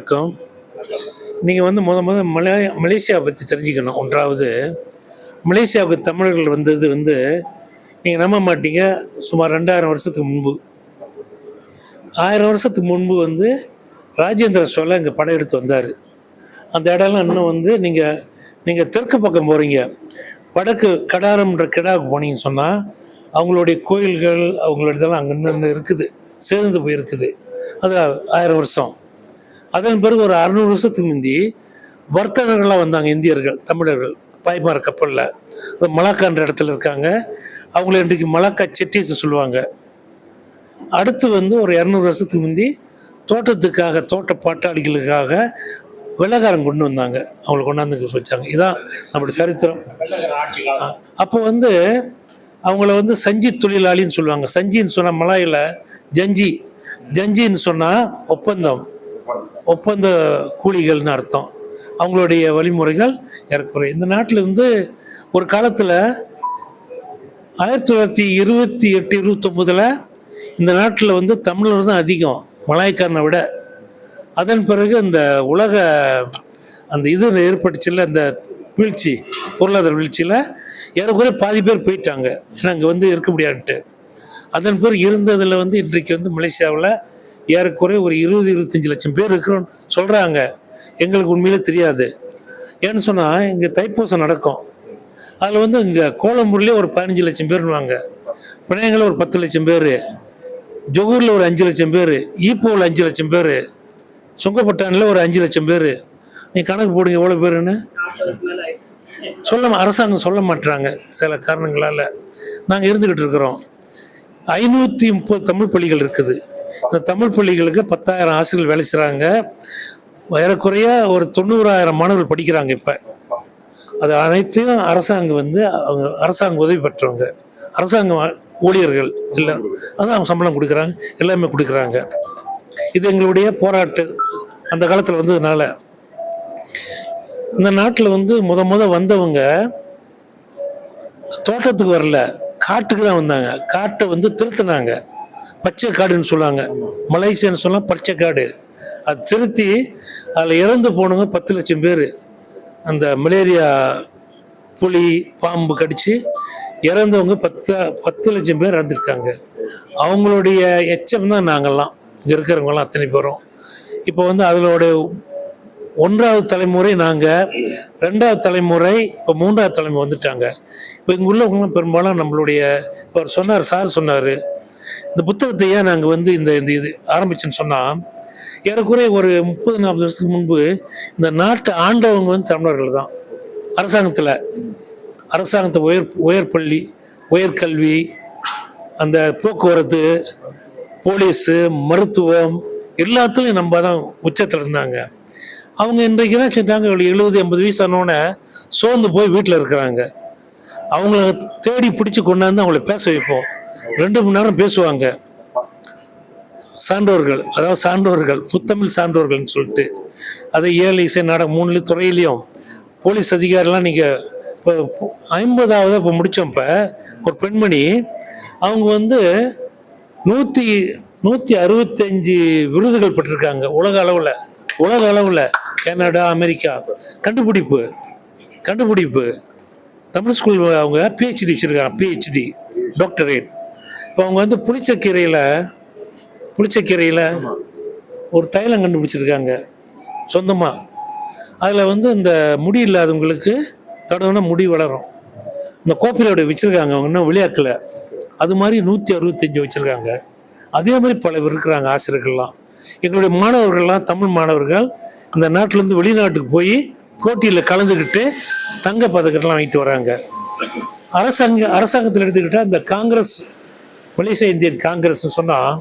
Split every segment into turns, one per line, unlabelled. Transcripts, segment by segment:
வணக்கம். நீங்கள் வந்து முத முத மலையா மலேசியாவை பற்றி தெரிஞ்சுக்கணும். ஒன்றாவது மலேசியாவுக்கு தமிழர்கள் வந்தது வந்து நீங்கள் நம்ப மாட்டீங்க. சுமார் ரெண்டாயிரம் வருஷத்துக்கு முன்பு. ஆயிரம் வருஷத்துக்கு முன்பு வந்து ராஜேந்திர சோழ இங்கே படையெடுத்து வந்தார். அந்த இடம்லாம் இன்னும் வந்து நீங்கள் நீங்கள் தெற்கு பக்கம் போகிறீங்க வடக்கு கடாரம்ன்ற கிடாவுக்கு போனீங்கன்னு சொன்னால் அவங்களுடைய கோயில்கள் அவங்களோட இதெல்லாம் அங்கே இன்னும் இருக்குது. சேர்ந்து போயிருக்குது. அது ஆயிரம் வருஷம். அதன் பிறகு ஒரு அறுநூறு வருஷத்துக்கு முந்தி வர்த்தகர்களாக வந்தாங்க இந்தியர்கள் தமிழர்கள் பாய்மார கப்பலில். அது மலாக்கான்ற இடத்துல இருக்காங்க. அவங்கள இன்றைக்கு மலாக்கா செட்டிஸ் சொல்லுவாங்க. அடுத்து வந்து ஒரு இரநூறு வருஷத்துக்கு முந்தி தோட்டத்துக்காக தோட்ட பாட்டாளிகளுக்காக வெள்ளக்காரன் கொண்டு வந்தாங்க. அவங்களை கொண்டாந்து வச்சாங்க. இதான் நம்மளுடைய சரித்திரம். அப்போ வந்து அவங்கள வந்து சஞ்சி தொழிலாளின்னு சொல்லுவாங்க. சஞ்சின்னு சொன்னால் மலாயில் ஜஞ்சி. ஜஞ்சின்னு சொன்னால் ஒப்பந்தம். ஒப்பந்த கூலிகள்னு அர்த்தம். அவங்களுடைய வழிமுறைகள் ஏற்குறை இந்த நாட்டில் வந்து ஒரு காலத்தில் ஆயிரத்தி தொள்ளாயிரத்தி இருபத்தி எட்டு இருபத்தொம்போதில் இந்த நாட்டில் வந்து தமிழர் தான் அதிகம் மலாய்க்காரனை விட. அதன் பிறகு இந்த உலக அந்த இது ஏற்பட்டுச்சுல்ல அந்த வீழ்ச்சி பொருளாதார வீழ்ச்சியில் ஏறக்குறைய பாதி பேர் போயிட்டாங்க. ஏன்னா அங்கே வந்து இருக்க முடியாதுன்ட்டு. அதன் பிறகு இருந்ததில் வந்து இன்றைக்கு வந்து மலேசியாவில் ஏறக்குறைய ஒரு இருபது இருபத்தஞ்சி லட்சம் பேர் இருக்கிறோம். சொல்கிறாங்க எங்களுக்கு உண்மையிலே தெரியாது. ஏன்னு சொன்னால் இங்கே தைப்பூசம் நடக்கும். அதில் வந்து இங்கே கோலம்பூர்லேயே ஒரு பதினஞ்சு லட்சம் பேர்னுவாங்க பிணையங்களில் ஒரு பத்து லட்சம் பேர். ஜொகூரில் ஒரு அஞ்சு லட்சம் பேர். ஈப்போவில் அஞ்சு லட்சம் பேர். சுங்கப்பட்டானில் ஒரு அஞ்சு லட்சம் பேர். நீ கணக்கு போடுங்க எவ்வளோ பேருன்னு சொல்ல அரசாங்கம் சொல்ல மாட்டுறாங்க சில காரணங்களால். நாங்கள் இருந்துக்கிட்டு இருக்கிறோம். ஐநூற்றி முப்பது தமிழ் பள்ளிகள் இருக்குது. இந்த தமிழ் பள்ளிகளுக்கு பத்தாயிரம் ஆசிரியர்கள் வேலை செய்கிறாங்க ஏறக்குறைய ஒரு தொண்ணூறாயிரம் மாணவர்கள் படிக்கிறாங்க இப்போ. அது அனைத்தையும் அரசாங்கம் வந்து அவங்க அரசாங்க உதவி பெற்றவங்க. அரசாங்க ஊழியர்கள் இல்லை அதான் அவங்க சம்பளம் கொடுக்குறாங்க எல்லாமே கொடுக்குறாங்க. இது எங்களுடைய போராட்டு அந்த காலத்தில் வந்ததுனால. இந்த நாட்டில் வந்து முத முத வந்தவங்க தோட்டத்துக்கு வரல காட்டுக்கு தான் வந்தாங்க. காட்டை வந்து திருத்தினாங்க. பச்சை காடுன்னு சொல்லுவாங்க மலேசியான்னு சொன்னால் பச்சை காடு அது திருத்தி அதில் இறந்து போனவங்க பத்து லட்சம் பேர். அந்த மலேரியா புலி பாம்பு கடித்து இறந்தவங்க பத்து பத்து லட்சம் பேர் இறந்துருக்காங்க. அவங்களுடைய எச்சம் தான் நாங்கள்லாம். இங்கே இருக்கிறவங்களாம் அத்தனை பேரும். இப்போ வந்து அதனோட ஒன்றாவது தலைமுறை நாங்கள் ரெண்டாவது தலைமுறை இப்போ மூன்றாவது தலைமுறை வந்துட்டாங்க. இப்போ இங்கே உள்ளவங்களாம் பெரும்பாலும் நம்மளுடைய இப்போ சொன்னார் சார் சொன்னார். இந்த புத்தகத்தை ஏன் நாங்கள் வந்து இந்த இந்த இது ஆரம்பிச்சேன்னு சொன்னால் ஏறக்குறைய ஒரு முப்பது நாற்பது வருஷத்துக்கு முன்பு இந்த நாட்டை ஆண்டவங்க வந்து தமிழர்கள் தான். அரசாங்கத்தில் அரசாங்கத்தை உயர் உயர்பள்ளி உயர்கல்வி அந்த போக்குவரத்து போலீஸு மருத்துவம் எல்லாத்துலேயும் நம்ம தான் உச்சத்தில் இருந்தாங்க. அவங்க இன்றைக்கு என்ன செஞ்சாங்க? ஒரு எழுபது எண்பது வயசு ஆனோடனே சோர்ந்து போய் வீட்டில் இருக்கிறாங்க. அவங்கள தேடி பிடிச்சி கொண்டாந்து அவங்கள பேச வைப்போம். ரெண்டு மணி நேரம் பேசுவாங்க. சான்றோர்கள் அதாவது சான்றோர்கள் புத்தமிழ் சான்றோர்கள்னு சொல்லிட்டு. அதை ஏழு இசை நாடகம் மூணுல துறையிலையும். போலீஸ் அதிகாரிலாம் நீங்கள் இப்போ ஐம்பதாவது இப்போ முடித்தப்ப ஒரு பெண்மணி அவங்க வந்து நூற்றி நூற்றி அறுபத்தஞ்சு விருதுகள் பெற்றிருக்காங்க உலக அளவில் உலக அளவில். கனடா அமெரிக்கா கண்டுபிடிப்பு கண்டுபிடிப்பு. தமிழ் ஸ்கூல் அவங்க பிஹெச்டி வச்சுருக்காங்க பிஹெச்டி டாக்டரேட் இப்போ அவங்க வந்து புளிச்சக்கீரையில் புளிச்சக்கீரையில் ஒரு தைலம் கண்டுபிடிச்சிருக்காங்க. சொந்தமாக அதில் வந்து இந்த முடி இல்லாதவங்களுக்கு தடவைனா முடி வளரும். இந்த கோப்பிலோட வச்சுருக்காங்க. அவங்க இன்னும் விளையாக்கல. அது மாதிரி நூற்றி அறுபத்தஞ்சு வச்சுருக்காங்க. அதே மாதிரி பல பேர் இருக்கிறாங்க ஆசிரியர்கள்லாம். எங்களுடைய மாணவர்கள்லாம் தமிழ் மாணவர்கள் இந்த நாட்டிலேருந்து வெளிநாட்டுக்கு போய் போட்டியில் கலந்துக்கிட்டு தங்க பதக்கம்லாம் வாங்கிட்டு வராங்க. அரசாங்க அரசாங்கத்தில் எடுத்துக்கிட்டால் இந்த காங்கிரஸ் மலேசிய இந்தியன் காங்கிரஸ் சொன்னால்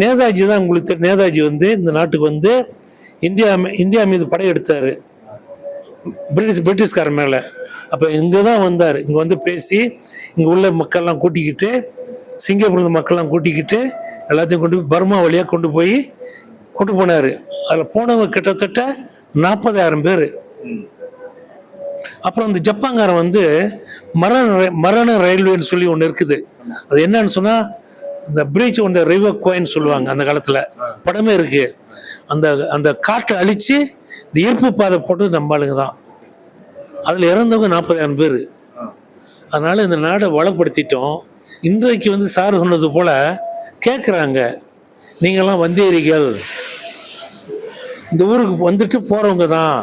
நேதாஜி தான் உங்களுக்கு நேதாஜி வந்து இந்த நாட்டுக்கு வந்து இந்தியா இந்தியா மீது படையெடுத்தார். பிரிட்டிஷ் பிரிட்டிஷ்காரன் மேலே. அப்போ இங்கே தான் வந்தார். இங்கே வந்து பேசி இங்கே உள்ள மக்கள்லாம் கூட்டிக்கிட்டு சிங்கப்பூர் மக்கள்லாம் கூட்டிக்கிட்டு எல்லாத்தையும் கொண்டு போய் பர்மா வழியாக கொண்டு போய் கொண்டு போனார். அதில் போனவங்க கிட்டத்தட்ட நாற்பதாயிரம் பேர். அப்புறம் இந்த ஜப்பான்காரன் வந்து மரண மரண ரயில்வேன்னு சொல்லி ஒன்று இருக்குது. அது என்னன்னு சொன்னால் இந்த பிரீச் த ரிவர் கோயின் சொல்லுவாங்க அந்த காலத்தில். படமே இருக்கு. அந்த அந்த காட்டை அழித்து இந்த ஈர்ப்பு பாதை போட்டு நம்ம ஆளுங்க தான். அதில் இறந்தவங்க நாற்பதாயிரம் பேர். அதனால் இந்த நாடை வளப்படுத்திட்டோம். இன்றைக்கு வந்து சார் சொன்னது போல் கேட்குறாங்க நீங்களாம் வந்தேரிகள் இந்த ஊருக்கு வந்துட்டு போகிறவங்க தான்.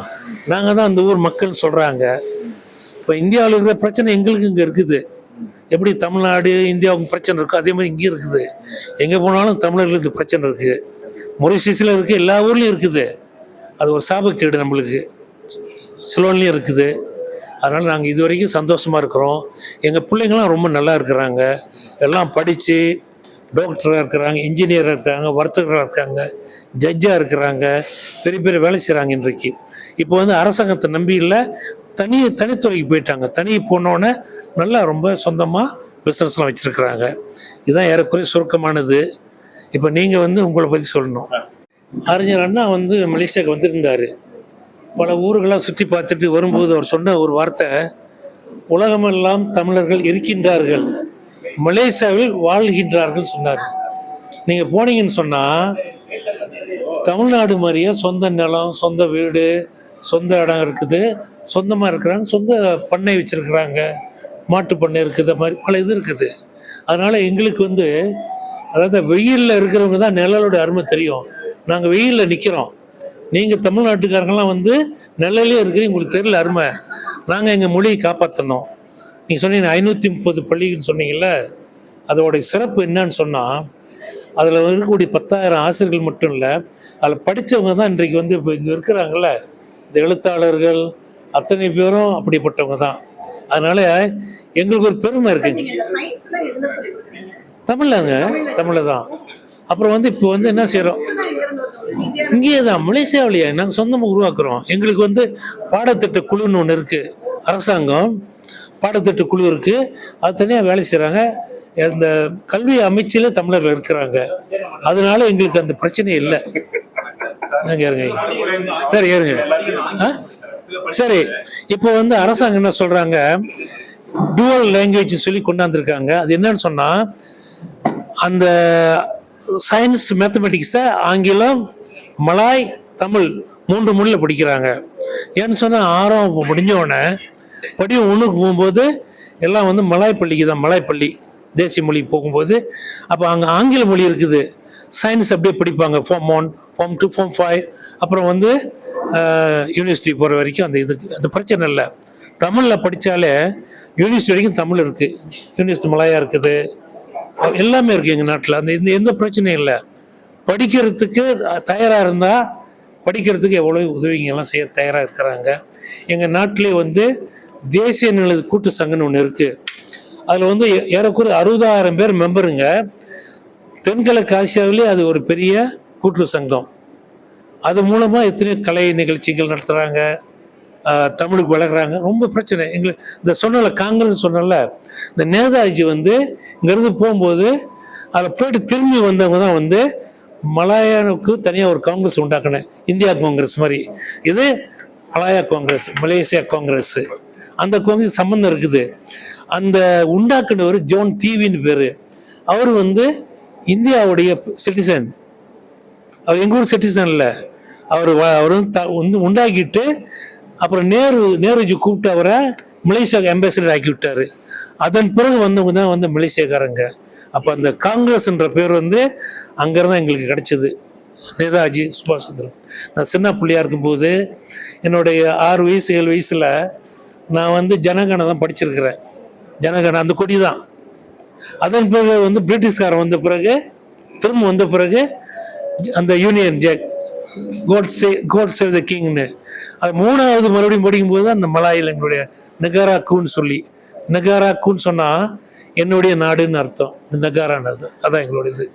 நாங்கள் தான் அந்த ஊர் மக்கள் சொல்கிறாங்க இப்போ இந்தியாவில் இருக்கிற பிரச்சனை எங்களுக்கு இங்கே இருக்குது. எப்படி தமிழ்நாடு இந்தியாவுக்கு பிரச்சனை இருக்கோ அதே மாதிரி இங்கேயும் இருக்குது. எங்கே போனாலும் தமிழர்களுக்கு பிரச்சனை இருக்குது மொரிஷியஸில் இருக்குது எல்லா ஊர்லேயும் இருக்குது. அது ஒரு சாபக்கேடு நம்மளுக்கு. சிலோன்லேயும் இருக்குது. அதனால் நாங்கள் இது வரைக்கும் சந்தோஷமாக இருக்கிறோம். எங்கள் பிள்ளைங்களாம் ரொம்ப நல்லா இருக்கிறாங்க. எல்லாம் படித்து டாக்டராக இருக்கிறாங்க இன்ஜினியராக இருக்காங்க வர்த்தகராக இருக்காங்க ஜட்ஜாக இருக்கிறாங்க பெரிய பெரிய வேலை செய்கிறாங்க இன்றைக்கு. இப்போ வந்து அரசாங்கத்தை நம்பி இல்லை தனி தனித்துறைக்கு போயிட்டாங்க. தனி போனோடனே நல்லா ரொம்ப சொந்தமாக பிஸ்னஸ்லாம் வச்சுருக்குறாங்க. இதுதான் ஏறக்குறைய சுருக்கமானது. இப்போ நீங்கள் வந்து உங்களை பற்றி சொல்லணும். அறிஞர் அண்ணா வந்து மலேசியாவுக்கு வந்திருந்தார். பல ஊர்களாக சுற்றி பார்த்துட்டு வரும்போது அவர் சொன்ன ஒரு வார்த்தை உலகமெல்லாம் தமிழர்கள் இருக்கின்றார்கள். மலேசியாவில் வாழ்கின்றார்கள் சொன்னார். நீங்கள் போனீங்கன்னு சொன்னால் தமிழ்நாடு மாதிரியே சொந்த நிலம் சொந்த வீடு சொந்த இடம் இருக்குது. சொந்தமாக இருக்கிறாங்க சொந்த பண்ணை வச்சுருக்குறாங்க. மாட்டு பண்ணை இருக்குது மாதிரி பல இது இருக்குது. அதனால் எங்களுக்கு வந்து அதாவது வெயிலில் இருக்கிறவங்க தான் நிழலோட அருமை தெரியும். நாங்கள் வெயிலில் நிற்கிறோம் நீங்கள் தமிழ்நாட்டுக்காரங்களாம் வந்து நிழலே இருக்கிறீங்க உங்களுக்கு தெரியல அருமை. நாங்கள் எங்கள் மொழியை காப்பாற்றணும் நீங்கள் சொன்னீங்க ஐநூற்றி முப்பது பள்ளிகள் சொன்னீங்கல்ல அதோடைய சிறப்பு என்னன்னு சொன்னால் அதில் இருக்கக்கூடிய பத்தாயிரம் ஆசிரியர்கள் மட்டும் இல்லை அதில் படித்தவங்க தான் இன்றைக்கு வந்து இப்போ இங்கே இருக்கிறாங்கல்ல. இந்த எழுத்தாளர்கள் அத்தனை பேரும் அப்படிப்பட்டவங்க தான். அதனால எங்களுக்கு ஒரு பெருமை இருக்குங்க தமிழ்லங்க தமிழில். தான். அப்புறம் வந்து இப்போ வந்து என்ன செய்கிறோம் இங்கேயே தான் மலேசியாவிலேயே. நாங்கள் சொந்தமாக உருவாக்குறோம். எங்களுக்கு வந்து பாடத்திட்ட குழுன்னு ஒன்று இருக்குது அரசாங்கம் பாடத்திட்ட குழு இருக்குது அது தனியாக வேலை செய்கிறாங்க இந்த கல்வி அமைச்சில் தமிழர்கள் இருக்கிறாங்க. அதனால எங்களுக்கு அந்த பிரச்சனை இல்லை. இருங்க சரி இருங்க ஆ? சரி. இப்போ வந்து அரசாங்கம் என்ன சொல்கிறாங்க டுவல் லாங்குவேஜ் சொல்லி கொண்டாந்துருக்காங்க. அது என்னன்னு சொன்னால் அந்த சயின்ஸ் மேத்தமெட்டிக்ஸை ஆங்கிலம் மலாய் தமிழ் மூன்று மொழியில் படிக்கிறாங்க. ஏன்னு சொன்னால் ஆறாம் முடிஞ்ச உடனே படிவம் ஒன்றுக்கு போகும்போது எல்லாம் வந்து மலாய் பள்ளிக்கு தான் மலாய் பள்ளி தேசிய மொழி போகும்போது. அப்போ அங்கே ஆங்கில மொழி இருக்குது. சயின்ஸ் அப்படியே படிப்பாங்க. Form one form two form five அப்புறம் வந்து யூனிவர்சிட்டி போகிற வரைக்கும் அந்த இதுக்கு அந்த பிரச்சனை இல்லை. தமிழில் படித்தாலே யூனிவர்சிட்டி வரைக்கும் தமிழ் இருக்குது யூனிவர்சிட்டி மலையாக இருக்குது. எல்லாமே இருக்குது எங்கள் நாட்டில். அந்த எந்த எந்த பிரச்சனையும் இல்லை. படிக்கிறதுக்கு தயாராக இருந்தால் படிக்கிறதுக்கு எவ்வளோ உதவிங்கெல்லாம் செய்ய தயாராக இருக்கிறாங்க. எங்கள் நாட்டிலே வந்து தேசிய நில கூட்டு சங்கம்னு ஒன்று இருக்குது அதில் வந்து ஏ- ஏறக்குறைய அறுபதாயிரம் பேர் மெம்பருங்க. தென்கிழக்கு ஆசியாவிலே அது ஒரு பெரிய கூட்டு சங்கம். அது மூலமாக எத்தனையோ கலை நிகழ்ச்சிகள் நடத்துகிறாங்க தமிழுக்கு வளர்க்குறாங்க ரொம்ப பிரச்சனை. எங்களுக்கு இந்த சொன்னல காங்கல்னு சொன்னல இந்த நேதாஜி வந்து இங்கேருந்து போகும்போது அதில் போயிட்டு திரும்பி வந்தவங்க தான் வந்து மலாயாவுக்கு தனியாக ஒரு காங்கிரஸ் உண்டாக்கினேன் இந்தியா காங்கிரஸ் மாதிரி. இது மலாயா காங்கிரஸ் மலேசியா காங்கிரஸ். அந்த காங்கிரஸ் சம்மந்தம் இருக்குது. அந்த உண்டாக்குனவர் ஜோன் தீவின்னு பேர். அவர் வந்து இந்தியாவுடைய சிட்டிசன் அவர் எங்கள் ஊர் சிட்டிசன் இல்லை. அவர் வ- அவர் வந்து த- வந்து உண்டாக்கிட்டு அப்புறம் நேரு நேருஜி கூப்பிட்டு அவரை மலேசியா அம்பாசிடர் ஆக்கி விட்டாரு. அதன் பிறகு வந்தவங்க தான் வந்து மலேசியாக்காரங்க. அப்போ அந்த காங்கிரஸ்ன்ற பேர் வந்து அங்கேருந்து எங்களுக்கு கிடைச்சது. நேதாஜி சுபாஷ் சந்திரன் நான் சின்ன பிள்ளையாக இருக்கும்போது என்னுடைய ஆறு வயசு ஏழு வயசில் நான் வந்து ஜனகணம் தான் படிச்சிருக்கிறேன். ஜனகணம் அந்த கொடி தான் அதன் பிறகு வந்து பிரிட்டிஷ்காரன் வந்த பிறகு திரும்ப வந்த பிறகு அந்த union Jack God say code save the கிங்னு அது மூணாவது மறுபடியும் படிக்கும்போது அந்த மலாயில் எங்களுடைய நிகராக்குன்னு கூன்னு சொல்லி நகாராக்குன்னு சொன்னால் என்னுடைய நாடுன்னு அர்த்தம். இந்த நகாரான்னு அர்த்தம் அதான் எங்களுடைய இது